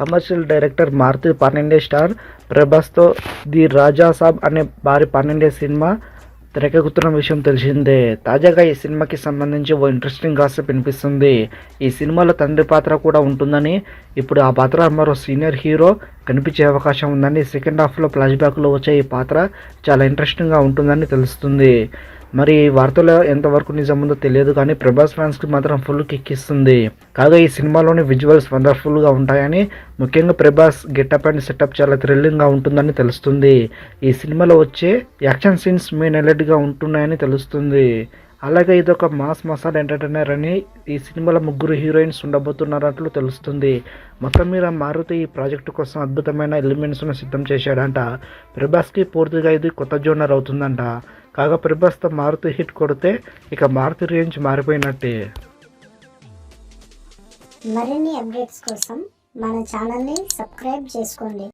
Commercial director Maruti pan India star ప్రభాస్తో the Raja Saab అనే భారీ పన్నెండే cinema తెరకెక్కుతున్న విషయం తెలిసిందే. తాజాగా ఈ సినిమాకి సంబంధించి ఓ ఇంట్రెస్టింగ్ గాసిప్ వినిపిస్తుంది. ఈ సినిమాలో తండ్రి పాత్ర కూడా ఉంటుందని ఇప్పుడు ఆ పాత్ర మరో సీనియర్ హీరో కనిపించే అవకాశం ఉందని సెకండ్ హాఫ్లో ఫ్లాష్ బ్యాక్లో వచ్చే ఈ పాత్ర చాలా ఇంట్రెస్టింగ్గా ఉంటుందని తెలుస్తుంది. మరి ఈ వార్తలో ఎంతవరకు నిజం ఉందో తెలియదు కానీ ప్రభాస్ ఫ్యాన్స్కి మాత్రం ఫుల్ కిక్ ఇస్తుంది. కాగా ఈ సినిమాలోని విజువల్స్ వండర్ఫుల్గా ఉంటాయని ముఖ్యంగా ప్రభాస్ గెటప్ అండ్ సెటప్ చాలా థ్రిల్లింగ్గా ఉంటుందని తెలుస్తుంది. ఈ సినిమాలో వచ్చే యాక్షన్ సీన్స్ మెయిన్ హైలైట్గా ఉంటున్నాయని తెలుస్తుంది. అలాగే ఇది ఒక మాస్ మసాలా ఎంటర్టైనర్ అని ఈ సినిమాలో ముగ్గురు హీరోయిన్స్ ఉండబోతున్నారట్లు తెలుస్తుంది. మొత్తం మీద మారుతి ఈ ప్రాజెక్టు కోసం అద్భుతమైన ఎలిమెంట్స్ను సిద్ధం చేశాడంట. ప్రభాస్కి పూర్తిగా ఇది కొత్త జోనర్ అవుతుందంట. కాగా ప్రభాస్తో మారుతి హిట్ కొడితే ఇక మారుతి రేంజ్ మారిపోయినట్టే. మరిన్ని అప్డేట్స్ కోసం మన ఛానల్ని సబ్స్క్రైబ్ చేసుకోండి.